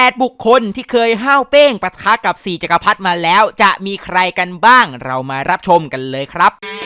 8 บุคคลที่เคยห้าวเป้งปะทะกับ 4 จักรพรรดิมาแล้ว จะมีใครกันบ้าง เรามารับชมกันเลยครับ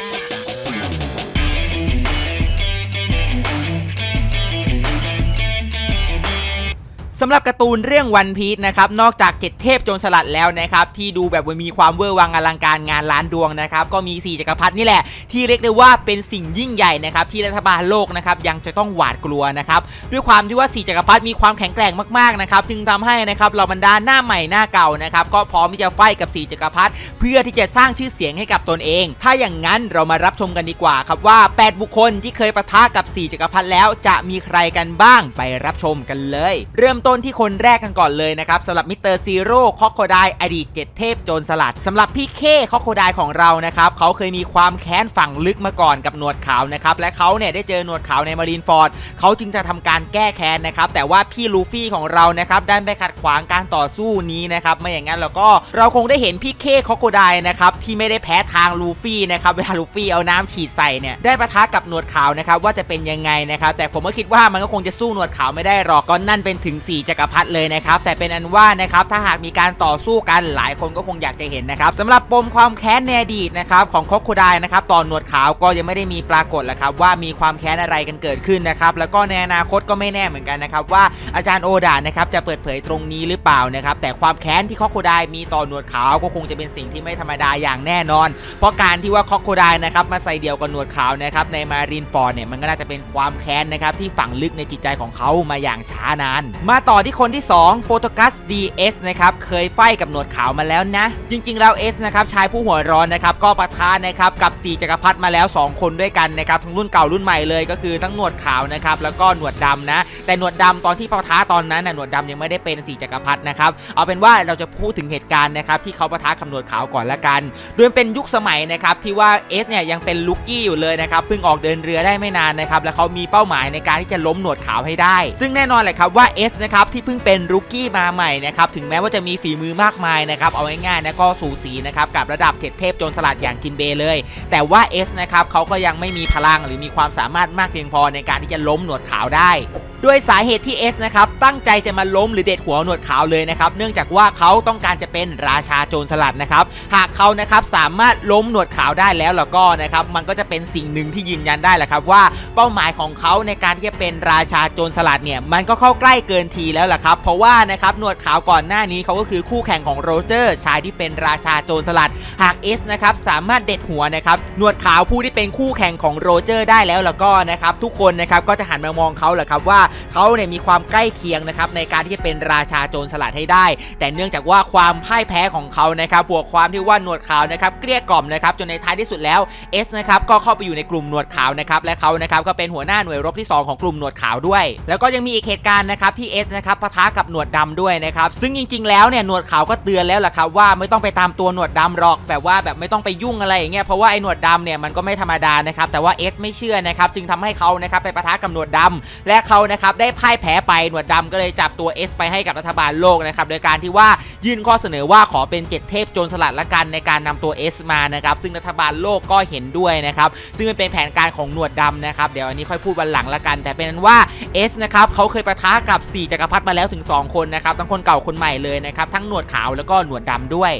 สำหรับการ์ตูนเรื่องวันพีชนะครับนอกจากเจ็ดเทพโจรสลัดแล้วนะครับที่ดูแบบมีความเวอร์วังอลังการงานล้านดวงนะครับก็มี 4จักรพรรดินี่แหละที่เรียกได้ว่าเป็นสิ่งยิ่งใหญ่นะครับที่รัฐบาลโลกนะครับยังจะต้องหวาดกลัวนะครับด้วยความที่ว่า4จักรพรรดิมีความแข็งแกร่งมากๆนะครับจึงทำให้นะครับเราบรรดาหน้าใหม่หน้าเก่านะครับก็พร้อมที่จะไฟกับ4จักรพรรดิเพื่อที่จะสร้างชื่อเสียงให้กับตนเอง ถ้าอย่างนั้นเรามารับชมกันดีกว่าครับว่า 8 บุคคลที่เคยปะทะกับ4จักรพรรดิแล้วจะมีใครกันบ้างไปรับชมกันเลย เริ่มต้นที่คนแรกกันก่อนเลยนะครับสำหรับมิสเตอร์ซีโร่คอกโคไดอดีตเจ็ดเทพโจรสลัดสำหรับพี่เคคอกโคไดของเรานะครับเขาเคยมีความแค้นฝังลึกมาก่อนกับหนวดขาวนะครับและเขาเนี่ยได้เจอหนวดขาวในมารีนฟอร์ดเขาจึงจะทำการแก้แค้นนะครับแต่ว่าพี่ลูฟี่ของเรานะครับไดันไปขัดขวางการต่อสู้นี้นะครับไม่อย่างนั้นเราก็เราคงได้เห็นพี่เคคอกโคไดนะครับที่ไม่ได้แพ้ทางลูฟี่นะครับเวลาลูฟี่เอาน้ำฉีดใส่เนี่ยได้ปะทะกับหนวดขาวนะครับว่าจะเป็นยังไงนะครับแต่ผมก็คิดว่ามันก็คงจะสู้หนวดขาวไม่ได้หรอกก็นั่นเป็นถึง4จักรพรรดิเลยนะครับแต่เป็นอันว่านะครับถ้าหากมีการต่อสู้กันหลายคนก็คงอยากจะเห็นนะครับสำหรับปมความแค้นในอดีตนะครับของคอกคไดนะครับตอนหนวดขาวก็ยังไม่ได้มีปรากฏแหละครับว่ามีความแค้นอะไรกันเกิดขึ้นนะครับแล้วก็ในอนาคตก็ไม่แน่เหมือนกันนะครับว่าอาจารย์โอดานะครับจะเปิดเผยตรงนี้หรือเปล่านะครับแต่ความแค้นที่คอกคไดมีต่อหนวดขาวก็คงจะเป็นสิ่งที่ไม่ธรรมดาอย่างแน่นอน เพราะการที่ว่าคอกคไดนะครับมาใส่เดียวกับหนวดขาวนะครับในมารีนฟอร์เนี่ยมันก็น่าจะเป็นความแค้นนะครับที่ฝังลึกในจิตใจของเขามาอย่างช้านาน มาต่อที่คนที่2โปรโตกัส DS นะครับเคยไฟกับหนวดขาวมาแล้วนะ จริง ๆ แล้ว S นะครับชายผู้หัวร้อนนะครับก็ปะทะนะครับกับ4จักรพรรดิมาแล้ว 2 คนด้วยกันนะครับทั้งรุ่นเก่ารุ่นใหม่เลยก็คือทั้งหนวดขาวนะครับแล้วก็หนวดดำนะ แต่หนวดดำตอนที่ปะทะตอนนั้นน่ะหนวดดำยังไม่ได้เป็น4จักรพรรดินะครับเอาเป็นว่าเราจะพูดถึงเหตุการณ์นะครับที่เขาปะทะกับหนวดขาวก่อนละกันโดยเป็นยุคสมัยนะครับที่ว่า S เนี่ยยังเป็นลูกกี้อยู่เลยนะครับเพิ่งออกเดินเรือได้ไม่นานนะครับแล้วเขามีเป้าหมายในการที่จะล้มหนวดขาวให้ได้ ซึ่งแน่นอนแหละครับว่า S นะครับที่เพิ่งเป็นรุกี้มาใหม่นะครับถึงแม้ว่าจะมีฝีมือมากมายนะครับเอาง่ายๆนะก็สูสีนะครับกับระดับเจ็ดเทพโจรสลัดอย่างจินเบย์เลย แต่ว่า S นะครับเขาก็ยังไม่มีพลังหรือมีความสามารถมากเพียงพอในการที่จะล้มหนวดขาวได้ด้วยสาเหตุที่ S นะครับตั้งใจจะมาล้มหรือเด็ดหัวหนวดขาวเลยนะครับเนื่องจากว่าเขาต้องการจะเป็นราชาโจรสลัดนะครับหากเขานะครับสามารถล้มหนวดขาวได้แล้วแล้วก็นะครับมันก็จะเป็นสิ่งหนึ่งที่ยืนยันได้แหละครับว่าเป้าหมายของเขาในการที่จะเป็นราชาโจรสลัดเนี่ยมันก็เข้าใกล้เกินทีแล้วล่ะครับเพราะว่านะครับหนวดขาวก่อนหน้านี้เขาก็คือคู่แข่งของโรเจอร์ชายที่เป็นราชาโจรสลัด หาก S นะครับสามารถเด็ดหัวนะครับหนวดขาวผู้ที่เป็นคู่แข่งของโรเจอร์ได้แล้วแล้วก็นะครับทุกคนนะครับก็จะหันมามองเขาแหละครับว่าเขาเนี่ยมีความใกล้เคียงนะครับในการที่จะเป็นราชาโจรสลัดให้ได้ แต่เนื่องจากว่าความพ่ายแพ้ของเขานะครับบวกความที่ว่าหนวดขาวนะครับเกลี้ยกล่อมนะครับจนในท้ายที่สุดแล้ว S นะครับก็เข้าไปอยู่ในกลุ่มหนวดขาวนะครับและเขานะครับก็เป็นหัวหน้าหน่วยรบที่ 2 ของกลุ่มหนวดขาวด้วย แล้วก็ยังมีอีกเหตุการณ์นะครับที่ S นะครับปะทะกับหนวดดำด้วยนะครับซึ่งจริง ๆ แล้วเนี่ยหนวดขาวก็เตือนแล้วล่ะครับว่าไม่ต้องไปตามตัวหนวดดำหรอกแบบว่าแบบไม่ต้องไปยุ่งอะไรอย่างเงี้ยเพราะว่าไอ้หนวดดำเนี่ยมันก็ไม่ธรรมดานะครับแต่ว่า S ไม่เชื่อนะครับจึงทำให้เขานะครับไปปะทะกับหนวดดำและเขานะครับได้พ่ายแพ้ไปหนวดดำก็เลยจับตัว S ไปให้กับรัฐบาลโลกนะครับโดยการที่ว่ายื่นข้อเสนอว่าขอเป็น 7 เทพโจรสลัดละกันในการนำตัว S มานะครับซึ่งรัฐบาลโลกก็เห็นด้วยนะครับซึ่งมันเป็นแผนการของหนวดดำนะครับเดี๋ยวอันนี้ค่อยพูดวันหลังละกัน แต่เป็นนั้นว่า S นะครับเขาเคยประทะกับ 4จักรพรรดิมาแล้วถึง 2 คนนะครับทั้งคนเก่าคนใหม่เลยนะครับทั้งหนวดขาวแล้วก็หนวดดำด้วย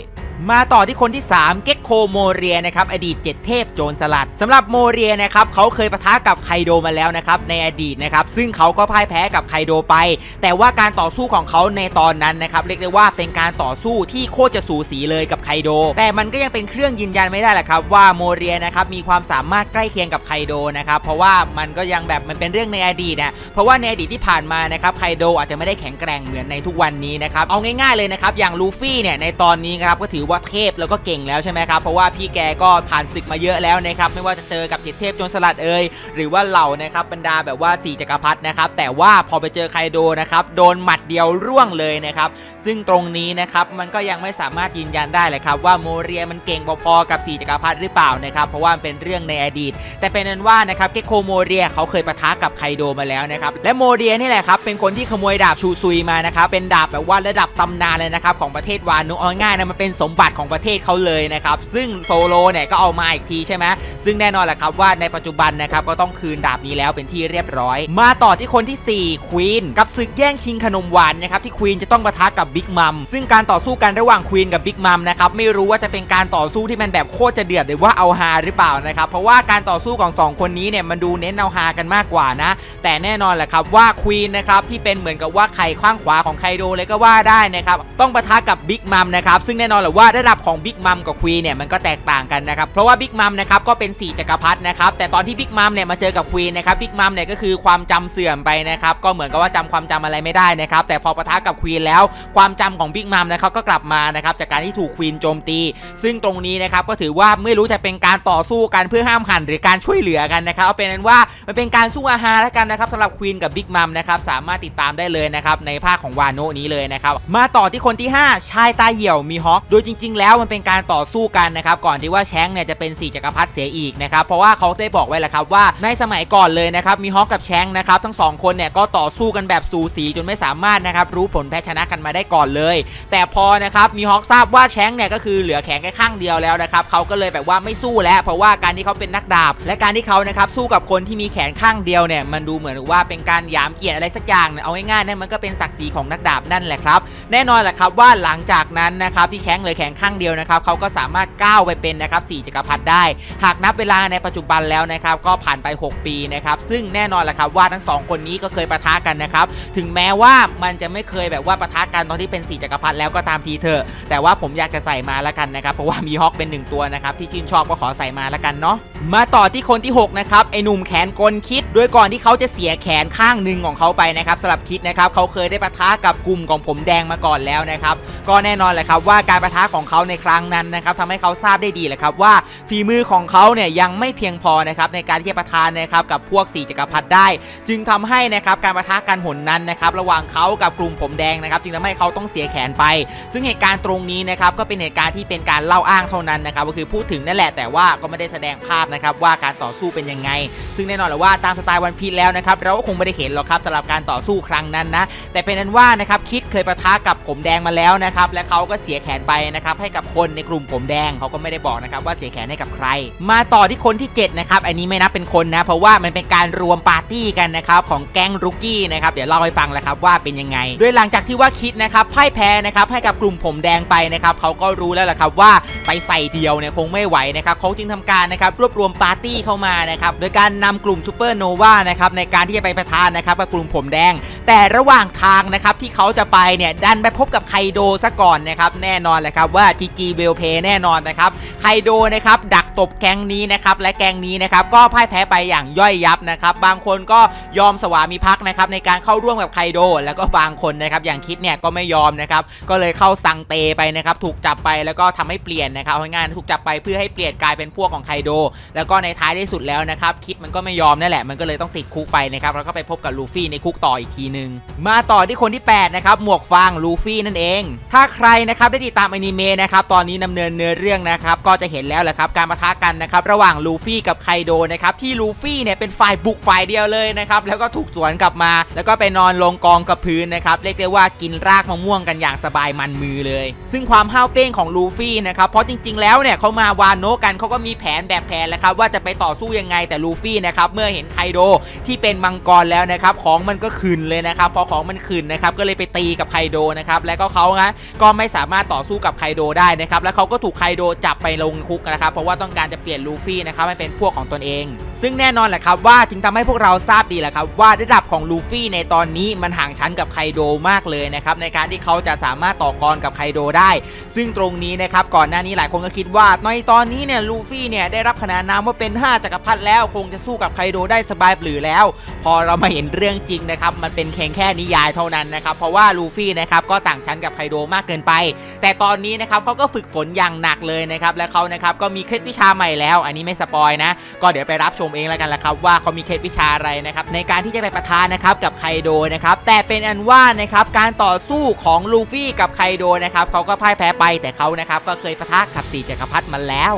มาต่อที่คนที่ 3 เก็กโคโมเรียนะครับอดีต 7 เทพโจรสลัดสำหรับโมเรียนะครับเขาเคยปะทะกับไคโดมาแล้วนะครับในอดีตนะครับซึ่งเขาก็พ่ายแพ้กับไคโดไป แต่ว่าการต่อสู้ของเขาในตอนนั้นนะครับเรียกได้ว่าเป็นการต่อสู้ที่โคตรจะสูสีเลยกับไคโด แต่มันก็ยังเป็นเครื่องยืนยันไม่ได้แหละครับว่าโมเรียนะครับมีความสามารถใกล้เคียงกับไคโดนะครับเพราะว่ามันก็ยังแบบมันเป็นเรื่องในอดีตนะเพราะว่าในอดีตที่ผ่านมานะครับไคโดอาจจะไม่ได้แข็งแกร่งเหมือนในทุกวันนี้นะครับเอาง่ายๆเลยนะครับอย่างลูฟี่เนี่ยในตอนนี้ครับก็ถือว่าเทพแล้วก็เก่งแล้วใช่ไหมครับเพราะว่าพี่แกก็ผ่านศึกมาเยอะแล้วนะครับไม่ว่าจะเจอกับจ็ดเทพโจรสลัดเอ่ยหรือว่าเหล่านะครับบรรดาแบบว่า4จักรพรรดินะครับแต่ว่าพอไปเจอไคโดนะครับโดนหมัดเดียวร่วงเลยนะครับซึ่งตรงนี้นะครับมันก็ยังไม่สามารถยืนยันได้เลยครับว่าโมเรียมันเก่งพอๆกับ4จักรพรรดิหรือเปล่านะครับเพราะว่าเป็นเรื่องในอดีต แต่เป็นนั้นว่านะครับเกโคโมเรียเขาเคยปะทะกับไคโดมาแล้วนะครับและโมเรียนี่แหละครับเป็นคนที่ขโมยดาบชูซุยมานะครับเป็นดาบแบบว่าระดับตำนานเลยนะครับของประเทศวานุเอาง่ายนะมันเป็นสมบัติของประเทศเขาเลยนะครับ ซึ่งโซโลเนี่ยก็เอามาอีกทีใช่ไหมซึ่งแน่นอนแหละครับว่าในปัจจุบันนะครับก็ต้องคืนดาบนี้แล้วเป็นที่เรียบร้อย มาต่อที่คนที่4ควีนกับศึกแย่งชิงขนมหวานนะครับที่ควีนจะต้องปะทะกับบิ๊กมัมซึ่งการต่อสู้กันระหว่างควีนกับบิ๊กมัมนะครับไม่รู้ว่าจะเป็นการต่อสู้ที่มันแบบโคตรจะเดือดหรือว่าเอาฮาหรือเปล่านะครับเพราะว่าการต่อสู้ของสองคนนี้เนี่ยมันดูเน้นเอาฮากันมากกว่านะ แต่แน่นอนแหละครับว่าควีนนะครับที่เป็นเหมือนกับว่าไข่ข้างขวาของไคโดเลยก็ว่าได้นะครับต้องปะทะกับบิ๊กมัมนะครับซึ่งแน่นอนแหละว่าระดับของบิ๊กมัมกับควีนเนี่ยมันก็แตกต่างกันนะครับเพราะว่าบิ๊กมัมนะครับก็เป็นสี่จักรพรรดินะครับแต่ตอนที่บิ๊กมัมเนี่ยมาเจอกับควีนนะครับบิ๊กมัมเนี่ยก็คือความจำเสื่อมไปนะครับก็เหมือนกับว่าจำความจำอะไรไม่ได้นะครับแต่พอปะทะกับควีนแล้วความจำของบิ๊กมัมนะครับก็กลับมานะครับจากการที่ถูกควีนโจมตี ซึ่งตรงนี้นะครับก็ถือว่าไม่รู้จะเป็นการต่อสู้กันเพื่อห้ามหันหรือการช่วยเหลือกันนะครับเอาเป็นนั้นว่ามันเป็นการสู้อาหารแล้วกันนะครับสำหรับควีนกับบิ๊กมัมนะครับสามารถติดตามได้เลยนะครับในภาคของวาโนนี้เลยนะครับมาต่อที่คนที่ 5 ชายตาเหี่ยวมีฮอคโดยจริง ๆ แล้วมันเป็นการต่อสู้กันนะครับก่อนที่ว่าแชงเนี่ยจะเป็นสี่จักรพรรดิเสียอีกนะครับเพราะว่าเขาได้บอกไว้แหละครับว่าในสมัยก่อนเลยนะครับมีฮอคกับแชงนะครับทั้งสองคนเนี่ยก็ต่อสู้กันแบบสูสีจนไม่สามารถนะครับรู้ผลแพ้ชนะกันมาได้ก่อนเลย แต่พอนะครับมีฮอคทราบว่าแชงเนี่ยก็คือเหลือแขนแค่ข้างเดียวแล้วนะครับเขาก็เลยแบบว่าไม่สู้แล้ว เพราะว่าการที่เขาเป็นนักดาบ และการที่เขานะครับสู้กับคนที่มีแขนข้างเดียวเนี่ยมันดูเหมือนว่าเป็นการหยามเกียรติอะไรสักอย่างเนี่ยเอาง่ายๆนั่นมันก็เป็นศักดิ์ศรีของนักดาบนั่นแหละครับแน่นอนแหละครับว่าหลังจากนั้นนะครับที่แชงเลือแขนข้างเดียวนะครับเขาก็สามารถก้าวไปเป็นนะครับสี่จักรพรรดิได้ หากนับเวลาในปัจจุบันแล้วนะครับก็ผ่านไป 6 ปีนะครับซึ่งแน่นอนแหละครับว่าทั้งสองคนนี้ก็เคยปะทะกันนะครับถึงแม้ว่ามันจะไม่เคยแบบว่าปะทะกันตอนที่เป็นสี่จักรพรรดิแล้วก็ตามทีเถอะแต่ว่าผมอยากจะใส่มาล้วกันนะครับเพราะว่ามีฮอกเป็นหนึ่งตัวนะครับที่ชื่นชอบก็ขอใส่มาล้วกันเนาะมาต่อที่คนที่6นะครับไอหนุ่มแขนกลคิดโดยก่อนที่เขาจะเสียแขนข้างหนึ่งของเขาไปนะครับสำหรับคิดนะครับเขาเคยได้ปะทะกับกลุ่มของผมแดงมาก่อนแล้วนะครับก็แน่นอนแหละครับว่าการปะทะของของเขาในครั้งนั้นนะครับทำให้เขาทราบได้ดีแหละครับว่าฝีมือของเขาเนี่ยยังไม่เพียงพอนะครับในการที่จะปะทะนนะครับกับพวกสี่จักรพรรดิได้ จึงทำให้นะครับการประทะกันหนนั้นนะครับระหว่างเขากับกลุ่มผมแดงนะครับจึงทำให้เขาต้องเสียแขนไป ซึ่งเหตุการณ์ตรงนี้นะครับก็เป็นเหตุการณ์ที่เป็นการเล่าอ้างเท่านั้นนะครับก็คือพูดถึงนั่นแหละแต่ว่าก็ไม่ได้แสดงภาพนะครับว่าการต่อสู้เป็นยังไง ซึ่งแน่นอนแหละว่าตามสไตล์วันพีแล้วนะครับเราก็คงไม่ได้เห็นหรอกครับสำหรับการต่อสู้ครั้งนั้นนะแต่เป็นนั้นว่านะครับคิดเคยปะทะกับผมแดงมาแล้วนะครับและเขาก็เสียแขนไปนะครับให้กับคนในกลุ่มผมแดงเขาก็ไม่ได้บอกนะครับว่าเสียแขนให้กับใคร มาต่อที่คนที่7นะครับอันนี้ไม่นับเป็นคนนะ เพราะว่ามันเป็นการรวมปาร์ตี้กันนะครับของแก๊งรุกกี้นะครับเดี๋ยวเล่าให้ฟังแหละครับว่าเป็นยังไง โดยหลังจากที่ว่าคิดนะครับพ่ายแพ้นะครับให้กับกลุ่มผมแดงไปนะครับเขาก็รู้แล้วแหละครับว่าไปใส่เดียวเนี่ยคงไม่ไหวนะครับเขาจึงทำการนะครับรวบรวมปาร์ตี้เข้ามานะครับโดยการนำกลุ่มซูเปอร์โนวานะครับในการที่จะไปประทานนะครับกับกลุ่มผมแดง แต่ระหว่างทางนะครับที่เขาจะไปเนี่ยดันไปพบกับไคโดซะก่อนนะครับแน่นอนแหละครับว่าจีจีเวลเพแน่นอนนะครับไคโดนะครับดักตบแก๊งนี้นะครับและแก๊งนี้นะครับก็พ่ายแพ้ไปอย่างย่อยยับนะครับบางคนก็ยอมสวามิภักดิ์นะครับในการเข้าร่วมกับไคโด แล้วก็บางคนนะครับอย่างคิดเนี่ยก็ไม่ยอมนะครับก็เลยเข้าสังเตไปนะครับถูกจับไปแล้วก็ทำให้เปลี่ยนนะครับงายๆถูกจับไปเพื่อให้เปลี่ยนกลายเป็นพวกของไคโด แล้วก็ในท้ายที่สุดแล้วนะครับคิดมันก็ไม่ยอมนั่นแหละมันก็เลยต้องติดคุกไปนะครับแล้วก็ไปพบกับลูฟี่ในคุกต่ออีกทีหนึ่งมาต่อที่คนที่แปดนะครับหมวกฟางลูฟี่นั่นเอง ถ้าใครนะครับได้ติดตามอนิเมะนะครับตอนนี้ดำเนินเนื้อเรื่องนะครับก็จะเห็นแล้วแหละครับการปะทะกันนะครับระหว่างลูฟี่กับไคโดนะครับที่ลูฟี่เนี่ยเป็นฝ่ายบุกฝ่ายเดียวเลยนะครับแล้วก็ถูกสวนกลับมา แล้วก็ไปนอนลงกองกับพื้นนะครับเรียกได้ว่ากินรากมะม่วงกันอย่างสบายมันมือเลย ซึ่งความห้าวเป้งของลูฟี่นะครับเพราะจริง ๆ แล้วเนี่ยเขามาวานโนกันเขาก็มีแผนแบบแผนแล้วครับว่าจะไปต่อสู้ยังไงแต่ลูฟี่นะครับเมื่อเห็นไคโดที่เป็นมังกรแล้วนะครับของมันก็ขึ้นเลยนะครับพอของมันขึ้นนะครับก็เลยไปตีกับไคโดนะครับแล้วก็เขานะก็ไม่สามารถต่อสู้กับไคโดได้นะครับแล้วเขาก็ถูกไคโดจับไปลงคุกนะครับเพราะว่าต้องการจะเปลี่ยนลูฟี่นะครับให้เป็นพวกของตนเอง ซึ่งแน่นอนแหละครับว่าจึงทำให้พวกเราทราบดีแหละครับว่าระดับของลูฟี่ในตอนนี้มันห่างชั้นกับไคโดมากเลยนะครับในการที่เขาจะสามารถต่อกรกับไคโดได้ ซึ่งตรงนี้นะครับก่อนหน้านี้หลายคนก็คิดว่าในตอนนี้เนี่ยลูฟี่เนี่ยได้รับขนานนามว่าเป็น 5จักรพรรดิแล้วคงจะสู้กับไคโดได้สบายปรือแล้ว พอเรามาเห็นเรื่องจริงนะครับมันเป็นเพียงแค่นิยายเท่านั้นนะครับเพราะว่าลูฟี่นะครับก็ต่างชั้นกับไคโดมากเกินไป แต่ตอนนี้นะครับเขาก็ฝึกฝนอย่างหนักเลยนะครับและเขานะครับก็มีเคล็ดวิชาใหม่แล้ว อันนี้ไม่สปอยนะก็เดี๋ยวไปรับชมเองแล้วกันละครับว่าเขามีเคล็ดวิชาอะไรนะครับในการที่จะไปประทะนนะครับกับไคโดนะครับแต่เป็นอันว่านะครับการต่อสู้ของลูฟี่กับไคโดนะครับเขาก็พ่ายแพ้ไปแต่เขานะครับก็เคยปะทะกับสี่จักรพรรดิมาแล้ว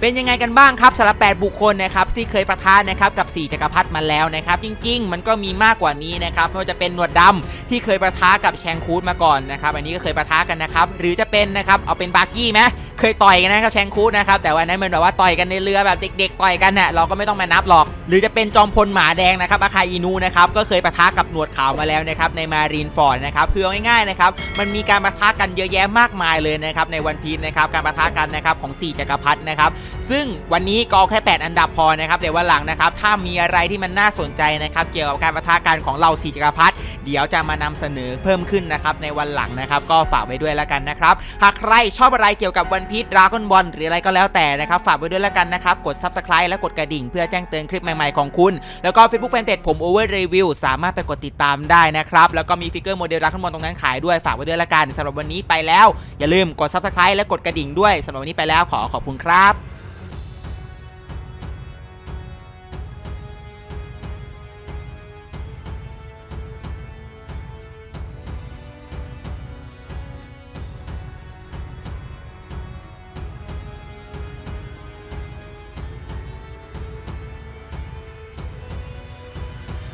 เป็นยังไงกันบ้างครับสำหรับ8บุคคลนะครับที่เคยประทานนะครับกับ 4จักรพรรดิมาแล้วนะครับ จริง ๆ มันก็มีมากกว่านี้นะครับไม่ว่าจะเป็นหนวดดำที่เคยประทะกับแชงคูดมาก่อนนะครับ อันนี้ก็เคยประทะกันนะครับ หรือจะเป็นนะครับเอาเป็นบาร์กี้ไหม เคยต่อยกันนะครับแชงคูดนะครับแต่วันนั้นมันแบบว่าต่อยกันในเรือแบบเด็ก ๆ ต่อยกันเนี่ะเราก็ไม่ต้องมานับหรอก หรือจะเป็นจอมพลหมาแดงนะครับอาคาอินูนะครับก็เคยประทะกับหนวดขาวมาแล้วนะครับในมารีนฟอร์ดนะครับคือง่ายๆนะครับมันมีการประทะกันเยอะแยะมากมายเลยนะครับในวันพีชนะครับการประทะกันนะครับของ 4 จักรพรรดินะครับซึ่งวันนี้ก็แค่ 8 อันดับพอนะครับเดี๋ยววันหลังนะครับ ถ้ามีอะไรที่มันน่าสนใจนะครับ เกี่ยวกับการประทะกันของเราสีจักรพรรดิเดี๋ยวจะมานำเสนอเพิ่มขึ้นนะครับในวันหลังนะครับ ก็ฝากไว้ด้วยแล้วกันนะครับ หากใครชอบอะไรเกี่ยวกับวันพีชดราก้อนบอลหรืออะไรก็แล้วแต่นะครับฝากไว้ด้วยแล้วกันนะครับ กด subscribe และกดกระดิ่งเพื่อแจ้งเตือนคลิปใหม่ๆของคุณ แล้วก็ Facebook Fanpage ผม Over Review สามารถไปกดติดตามได้นะครับแล้วก็มีฟิกเกอร์โมเดลดราก้อนบอลตรงนั้นขายด้วยฝากไว้ด้วยแล้วกันสำหรับวันนี้ไปแล้ว อย่าลืมกด subscribe และกดกระดิ่งด้วยสำหรับวันนี้ไปแล้วขอขอบคุณครับ